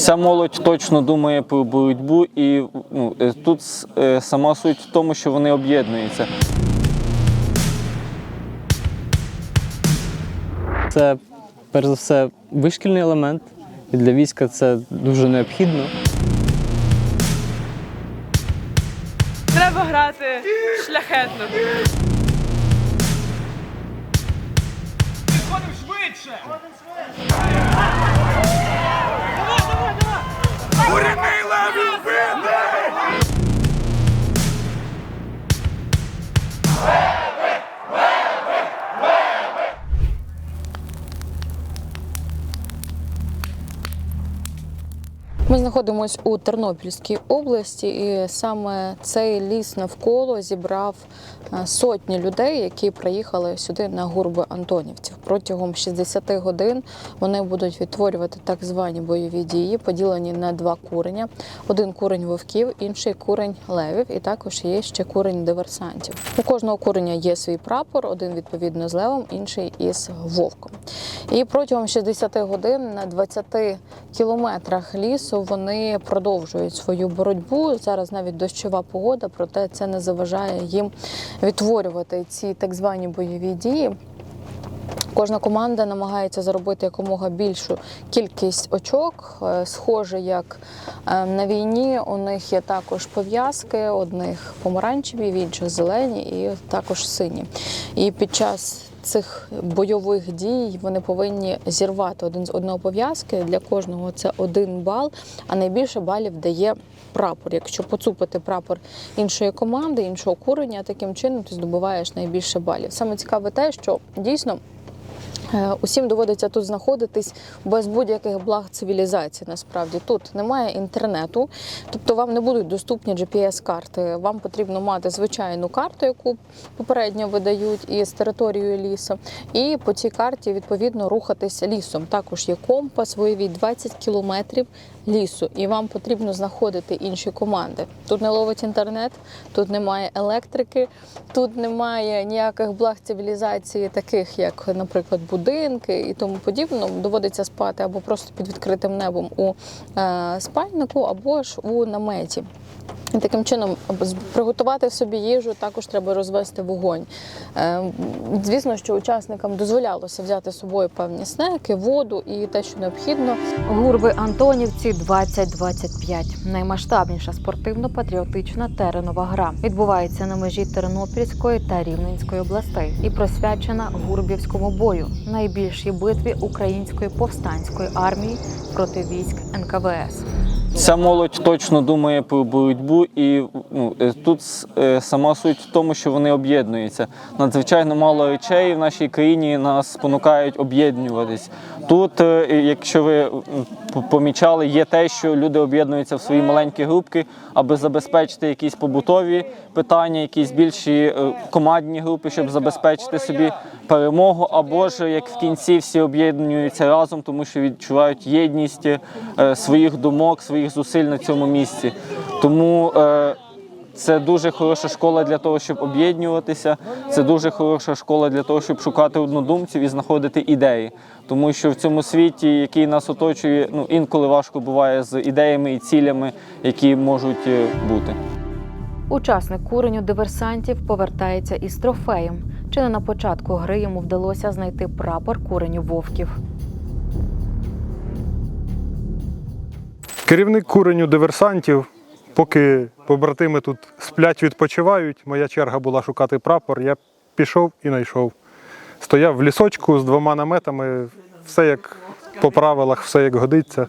Ця молодь точно думає про боротьбу, і ну, е, тут е, сама суть в тому, що вони об'єднуються. Це перш за все вишкільний елемент, і для війська це дуже необхідно. Треба грати шляхетно. Hey! Ми знаходимося у Тернопільській області, і саме цей ліс навколо зібрав е, сотні людей, які приїхали сюди на гурби антонівців. Протягом 60 годин вони будуть відтворювати так звані бойові дії, поділені на два курення: один курень вовків, інший курень левів, і також є ще курень диверсантів. У кожного куреня є свій прапор, один відповідно з левом, інший із вовком. І протягом 60 годин на 20 кілометрах лісу вони продовжують свою боротьбу. Зараз навіть дощова погода, проте це не заважає їм відтворювати ці так звані бойові дії. Кожна команда намагається заробити якомога більшу кількість очок. Е, Схоже, як е, на війні, у них є також пов'язки, одних помаранчеві, інших зелені і також сині. І під час цих бойових дій вони повинні зірвати один з одного пов'язки. Для кожного це один бал, а найбільше балів дає прапор. Якщо поцупити прапор іншої команди, іншого курення, таким чином ти здобуваєш найбільше балів. Саме цікаве те, що дійсно. Е, Усім доводиться тут знаходитись без будь-яких благ цивілізації. Насправді тут немає інтернету, тобто вам не будуть доступні GPS-карти. Вам потрібно мати звичайну карту, яку попередньо видають із територією лісу, і по цій карті відповідно рухатися лісом. Також є компас, виявіть 20 кілометрів лісу, і вам потрібно знаходити інші команди. Тут не ловить інтернет, тут немає електрики, тут немає ніяких благ цивілізації, таких як, наприклад, будинки і тому подібне. Доводиться спати або просто під відкритим небом у е, спальнику, або ж у наметі. І таким чином приготувати собі їжу також треба розвести вогонь. Е, Звісно, що учасникам дозволялося взяти з собою певні снеки, воду і те, що необхідно. Гурби Антонівці 2025 наймасштабніша спортивно-патріотична теренова гра відбувається на межі Тернопільської та Рівненської областей і присвячена Гурбівському бою, найбільшій битві української повстанської армії проти військ НКВС. Ця молодь точно думає про боротьбу, і ну, е, тут е, сама суть в тому, що вони об'єднуються. Надзвичайно мало речей в нашій країні нас спонукають об'єднуватись. Тут, е, якщо ви помічали, є те, що люди об'єднуються в свої маленькі групки, аби забезпечити якісь побутові питання, якісь більші е, командні групи, щоб забезпечити собі перемогу, або ж як в кінці всі об'єднуються разом, тому що відчувають єдність е, своїх думок, своїх зусиль на цьому місці. Тому це дуже хороша школа для того, щоб об'єднуватися. Це дуже хороша школа для того, щоб шукати однодумців і знаходити ідеї. Тому що в цьому світі, який нас оточує, ну інколи важко буває з ідеями і цілями, які можуть е, бути. Учасник куреню диверсантів повертається із трофеєм. Чи не на початку гри йому вдалося знайти прапор куреню вовків? Керівник куреню диверсантів, поки побратими тут сплять, відпочивають, моя черга була шукати прапор. Я пішов і знайшов. Стояв в лісочку з двома наметами, все як по правилах, все як годиться.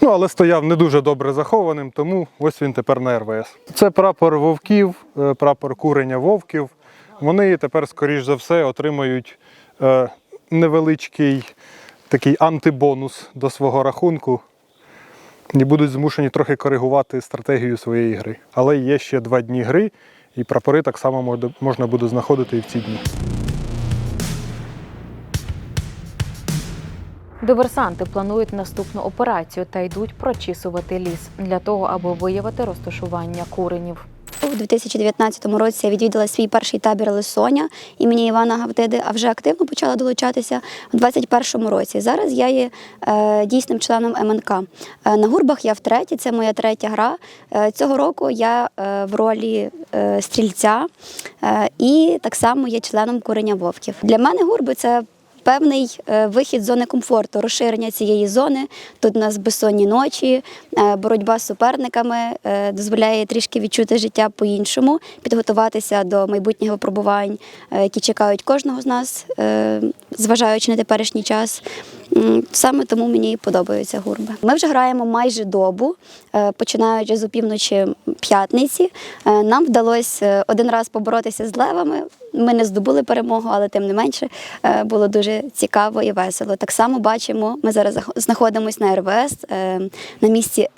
Ну, але стояв не дуже добре захованим, тому ось він тепер на РВС. Це прапор вовків, е, прапор куреня вовків. Вони тепер, скоріш за все, отримають е, невеличкий такий антибонус до свого рахунку і будуть змушені трохи коригувати стратегію своєї гри. Але є ще два дні гри, і прапори так само можна- буде знаходити і в ці дні. Диверсанти планують наступну операцію та йдуть прочісувати ліс для того, аби виявити розташування куренів. У 2019 році я відвідала свій перший табір Лисоня імені Івана Гавдиди, а вже активно почала долучатися у 2021 році. Зараз я є е, дійсним членом МНК. Е, на гурбах я втретє, це моя третя гра. Е, цього року я в ролі стрільця і так само є членом курення вовків. Для мене гурби це певний е, вихід з зони комфорту, розширення цієї зони. Тут у нас безсонні ночі, е, боротьба з суперниками е, дозволяє трішки відчути життя по-іншому, підготуватися до майбутніх випробувань, які чекають кожного з нас, зважаючи на теперішній час. Саме тому мені подобаються гурби. Ми вже граємо майже добу, починаючи з опівночі п'ятниці. Нам вдалося один раз поборотися з левами. Ми не здобули перемогу, але тим не менше е, було дуже цікаво і весело. Так само бачимо, ми зараз знаходимося на РВС е, на місці.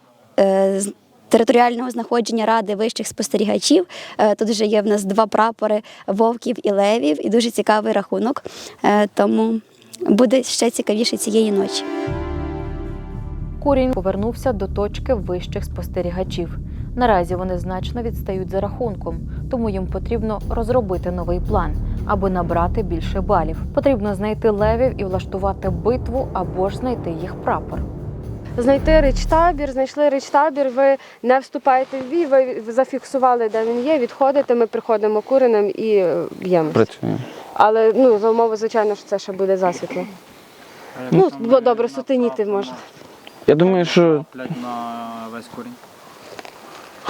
е, Територіального знаходження ради вищих спостерігачів. Тут вже є в нас два прапори вовків і левів, і дуже цікавий рахунок. Тому буде ще цікавіше цієї ночі. Курінь повернувся до точки вищих спостерігачів. Наразі вони значно відстають за рахунком, тому їм потрібно розробити новий план, аби набрати більше балів. Потрібно знайти левів і влаштувати битву або ж знайти їх прапор. Знайти речтабір, знайшли речтабір, ви не вступаєте в бій, ви зафіксували, де він є, відходите, ми приходимо куреним і е, б'ємо. Працюємо. Але ну, за умови, звичайно, що це ще буде засвітло. Ну, добре, сутеніти може. Я думаю, що на весь корінь.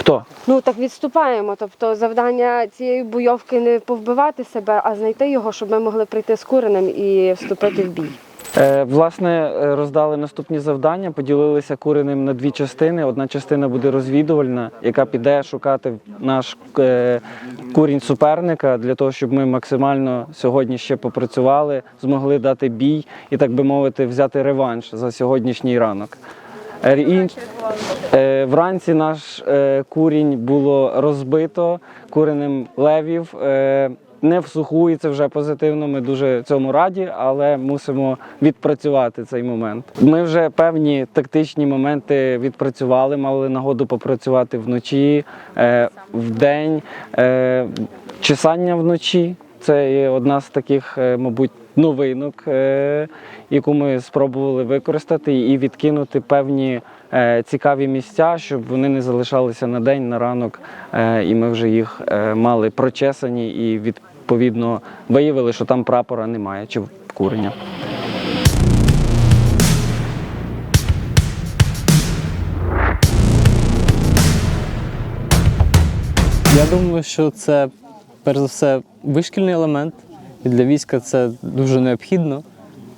Хто? Ну так відступаємо. Тобто завдання цієї бойовки не повбивати себе, а знайти його, щоб ми могли прийти з куреним і вступити в бій. Е, власне, е, роздали наступні завдання, поділилися куреним на дві частини. Одна частина буде розвідувальна, яка піде шукати наш е, курінь суперника для того, щоб ми максимально сьогодні ще попрацювали, змогли дати бій і, так би мовити, взяти реванш за сьогоднішній ранок. Е, Е, Вранці наш е, курінь було розбито куреним левів. Не в суху, і це вже позитивно. Ми дуже цьому раді, але мусимо відпрацювати цей момент. Ми вже певні тактичні моменти відпрацювали, мали нагоду попрацювати вночі, вдень, е, чесання вночі. Це є одна з таких, мабуть, новинок, е, яку ми спробували використати і відкинути певні е, цікаві місця, щоб вони не залишалися на день, на ранок, е, і ми вже їх мали прочесані і відповідно виявили, що там прапора немає чи курення. Я думаю, що це перш за все вишкільний елемент, і для війська це дуже необхідно.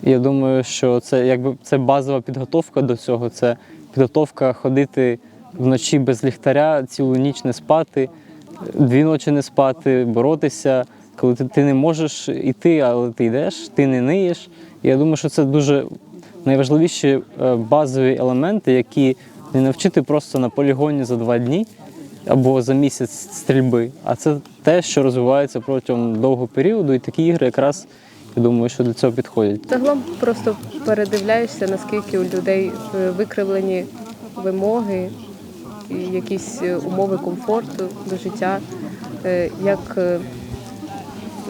Я думаю, що це якби це базова підготовка до цього. Це підготовка ходити вночі без ліхтаря, цілу ніч не спати, дві ночі не спати, боротися. Коли ти, ти не можеш іти, але ти йдеш, ти не ниєш. Я думаю, що це дуже найважливіші е, базові елементи, які не навчити просто на полігоні за два дні або за місяць стрільби, а це те, що розвивається протягом довгого періоду, і такі ігри якраз я думаю, що до цього підходять. Загалом просто передивляєшся, наскільки у людей е, викривлені вимоги, якісь е, умови комфорту до життя, е, як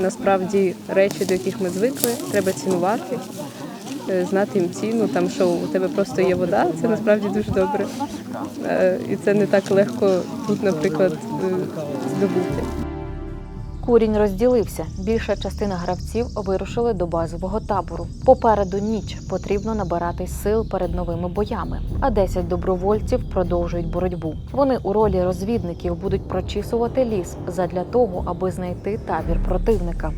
насправді речі, до яких ми звикли, треба цінувати, знати їм ціну. Там що у тебе просто є вода, це насправді дуже добре. Е, І це не так легко тут, наприклад, е, здобути. Курінь розділився. Більша частина гравців вирушили до базового табору. Попереду ніч потрібно набирати сил перед новими боями. А 10 добровольців продовжують боротьбу. Вони у ролі розвідників будуть прочісувати ліс задля того, аби знайти табір противника.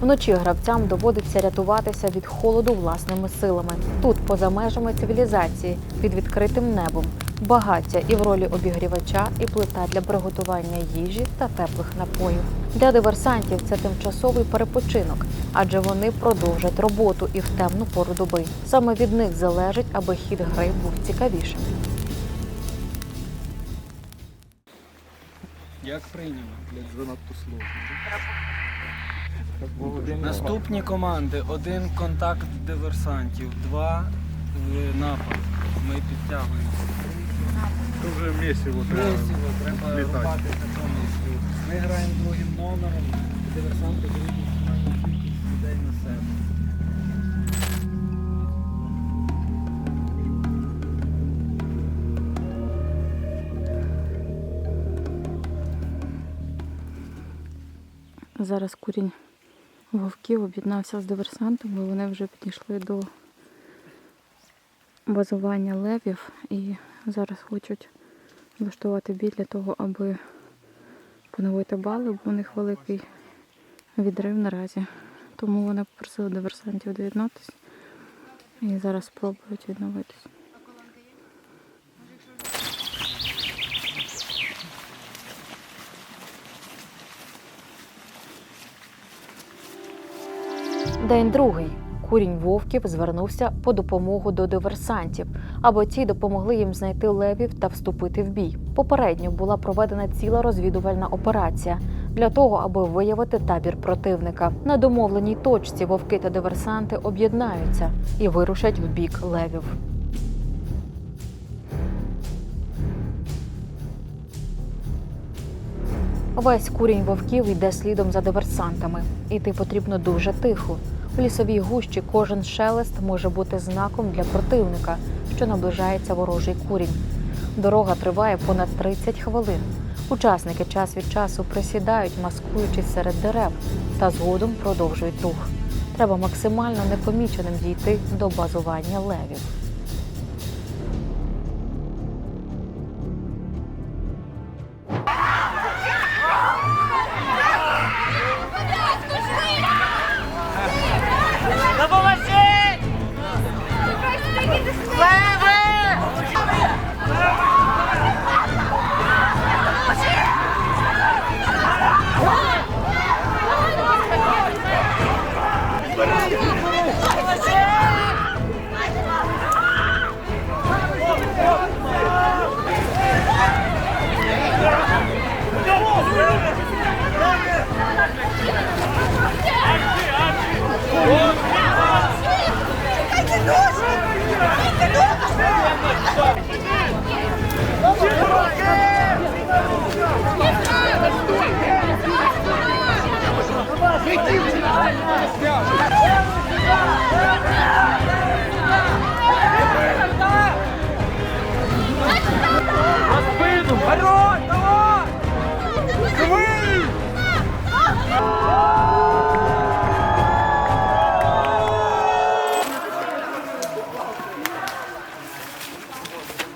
Вночі гравцям доводиться рятуватися від холоду власними силами. Тут, поза межами цивілізації, під відкритим небом, багаття і в ролі обігрівача, і плита для приготування їжі та теплих напоїв. Для диверсантів це тимчасовий перепочинок, адже вони продовжать роботу і в темну пору доби. Саме від них залежить, аби хід гри був цікавішим. Як прийняли? Блять, занадто слово. Наступні команди: один контакт диверсантів, два напад. Ми підтягуємо. Дуже місіво Красиво, треба рубати повністю. Ми граємо другим номером, диверсанти беруть максимальну кількість людей на себе. Зараз курінь вовків об'єднався з диверсантами. Вони вже підійшли до базування левів і зараз хочуть влаштувати бій для того, аби поновити бали, бо у них великий відрив наразі. Тому вони попросили диверсантів доєднатися і зараз спробують відновитись. День другий. Курінь вовків звернувся по допомогу до диверсантів, аби ті допомогли їм знайти левів та вступити в бій. Попередньо була проведена ціла розвідувальна операція для того, аби виявити табір противника. На домовленій точці вовки та диверсанти об'єднаються і вирушать в бік левів. Весь курінь вовків йде слідом за диверсантами. Іти потрібно дуже тихо. У лісовій гущі кожен шелест може бути знаком для противника, що наближається ворожий курінь. Дорога триває понад 30 хвилин. Учасники час від часу присідають, маскуючись серед дерев, та згодом продовжують рух. Треба максимально непоміченим дійти до базування левів.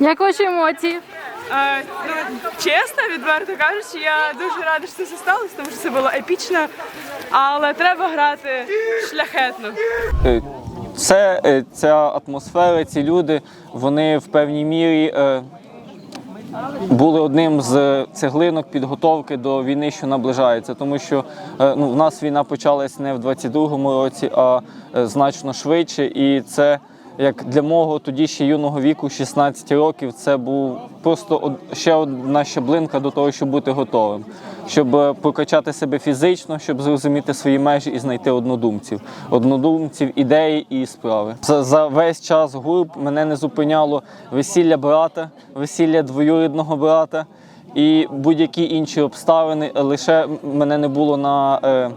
Як ваші емоції? Е, ну, чесно, відверто кажучи, я дуже рада, що це сталося, тому що це було епічно, але треба грати шляхетно. Е, Це е, ця атмосфера, ці люди, вони в певній мірі е, були одним з цеглинок підготовки до війни, що наближається. Тому що ну, в нас війна почалась не в 22-му році, а значно швидше. І це як для мого тоді ще юного віку, 16 років, це був просто ще одна щаблинка до того, щоб бути готовим, щоб е, прокачати себе фізично, щоб зрозуміти свої межі і знайти однодумців, однодумців, ідеї і справи. За, за весь час гурб мене не зупиняло весілля брата, весілля двоюрідного брата і будь-які інші обставини. Лише мене не було на. Е,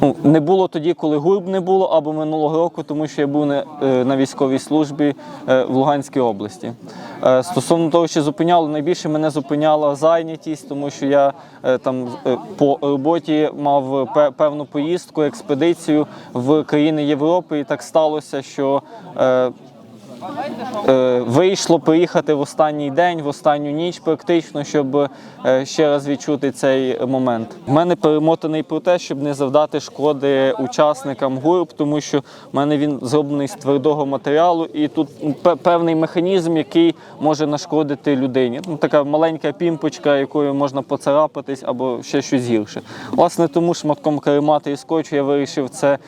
Ну, не було тоді, коли гурб не було, або минулого року, тому що я був не- на військовій службі е, в Луганській області. Е, Стосовно того, що зупиняло, найбільше мене зупиняла зайнятість, тому що я е, там по роботі мав пе- певну поїздку, експедицію в країни Європи, і так сталося, що вийшло приїхати в останній день, в останню ніч, практично, щоб е, ще раз відчути цей момент. В мене перемотаний про те, щоб не завдати шкоди учасникам гурб, тому що в мене він зроблений з твердого матеріалу, і тут певний механізм, який може нашкодити людині. Ну, така маленька пімпочка, якою можна поцарапатись або ще щось гірше. Власне, тому шматком каремати і скотчу я вирішив це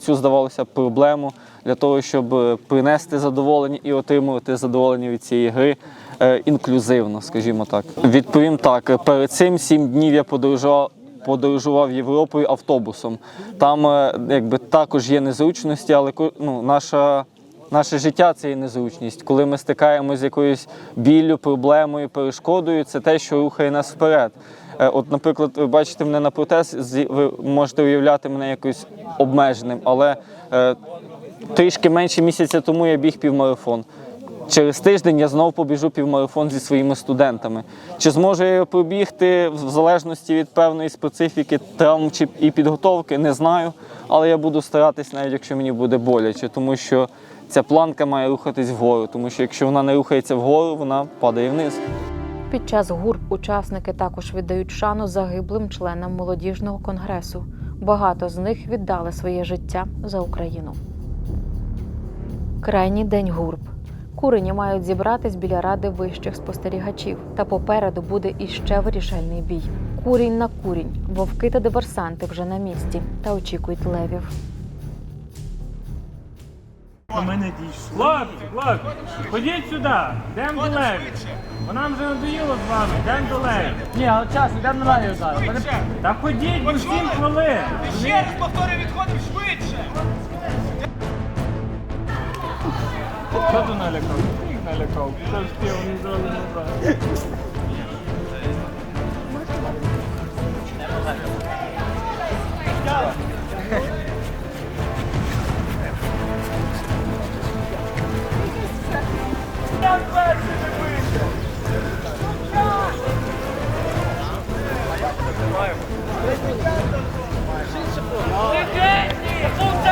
цю здавалося проблему для того, щоб е, принести задоволення і отримувати задоволення від цієї гри е, інклюзивно, скажімо так. Відповім так: перед цим сім днів я подорожував. Подорожував Європою автобусом. Там е, якби також є незручності, але ну, наша наше життя це є незручність. Коли ми стикаємося з якоюсь біллю, проблемою, перешкодою, це те, що рухає нас вперед. Е, От, наприклад, ви бачите мене на протез, зі- ви можете уявляти мене якось обмеженим, але трішки менше місяця тому я біг півмарафон. Через тиждень я знову побіжу півмарафон зі своїми студентами. Чи зможу я його пробігти в залежності від певної специфіки, травм чи і підготовки, не знаю. Але я буду старатись, навіть якщо мені буде боляче, тому що ця планка має рухатись вгору, тому що якщо вона не рухається вгору, вона падає вниз. Під час гурб учасники також віддають шану загиблим членам молодіжного конгресу. Багато з них віддали своє життя за Україну. Крайній день гурб. Курені мають зібратись біля ради вищих спостерігачів, та попереду буде іще вирішальний бій. Курінь на курінь. Вовки та диверсанти вже на місці та очікують левів. Хлопці, хлопці, ходіть сюди, йдемо до леві. Бо нам вже надоїло з вами, йдемо до леві. Ні, але час, йдемо на леві зараз. Та ходіть, бо 7 хвилин. Ще раз повторюю, відходимо швидше. Що ти налякав? Їх налякав. Це ж ти, вони зразу назад. Куди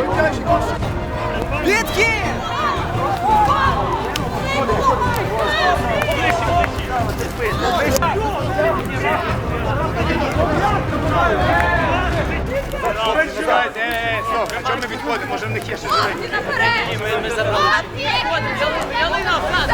дуже любимо. Чому ми відходимо? Може в них є ще живі? Ми, ми забрали. Ялина, в нас.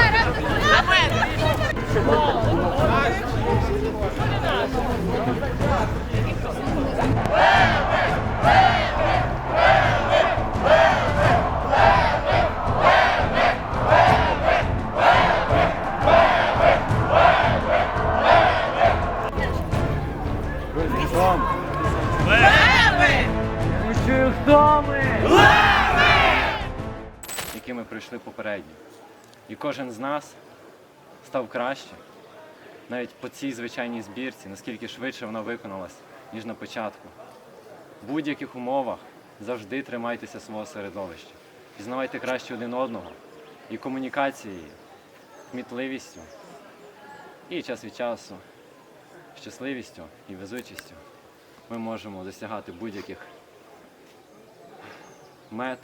Кожен з нас став краще. Навіть по цій звичайній збірці, наскільки швидше вона виконалась, ніж на початку. В будь-яких умовах завжди тримайтеся свого середовища. Пізнавайте краще один одного і комунікацією, кмітливістю, і час від часу щасливістю і везучістю ми можемо досягати будь-яких мет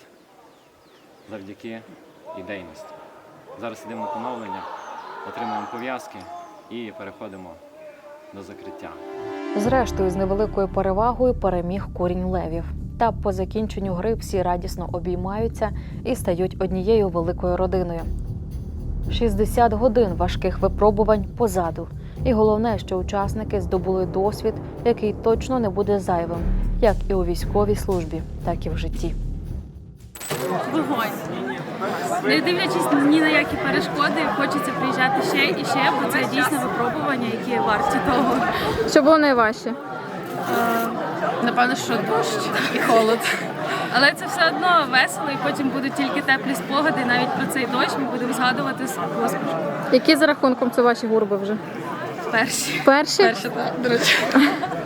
завдяки ідейності. Зараз йдемо на поновлення, отримуємо пов'язки і переходимо до закриття. Зрештою, з невеликою перевагою переміг курінь левів. Та по закінченню гри всі радісно обіймаються і стають однією великою родиною. 60 годин важких випробувань позаду. І головне, що учасники здобули досвід, який точно не буде зайвим, як і у військовій службі, так і в житті. Вогонь. Не дивлячись ні на які перешкоди, хочеться приїжджати ще і ще, бо це дійсно випробування, які варті того. Що було найважче? Напевно, що дощ і холод. Але це все одно весело, і потім будуть тільки теплі спогади. Навіть про цей дощ ми будемо згадувати з посмішкою. Які за рахунком це ваші гурби вже? Перші. Перші? Перші, так, до речі.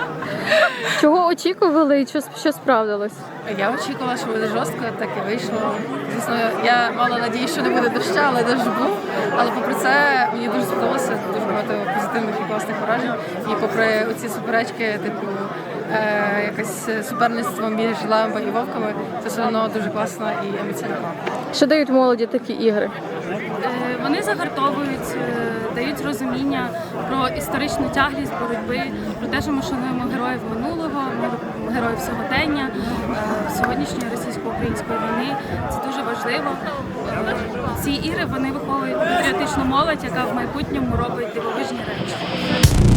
Чого очікували і що, що справдилось? Я очікувала, що буде жорстко, так і вийшло. Звісно, я мала надію, що не буде дощу, але дощ був. Але попри це мені дуже сподобалося, дуже багато позитивних і класних вражень. І попри оці суперечки, типу е, якесь суперництво між лембо і вовками, це все одно дуже класно і емоційно. Що дають молоді такі ігри? Вони загартовують, е, дають розуміння про історичну тяглість боротьби, про те, що ми шануємо героїв минулого, ми героїв сьогодення, е, сьогоднішньої російсько-української війни. Це дуже важливо. Е, Ці ігри вони виховують патріотичну молодь, яка в майбутньому робить дивовижні речі.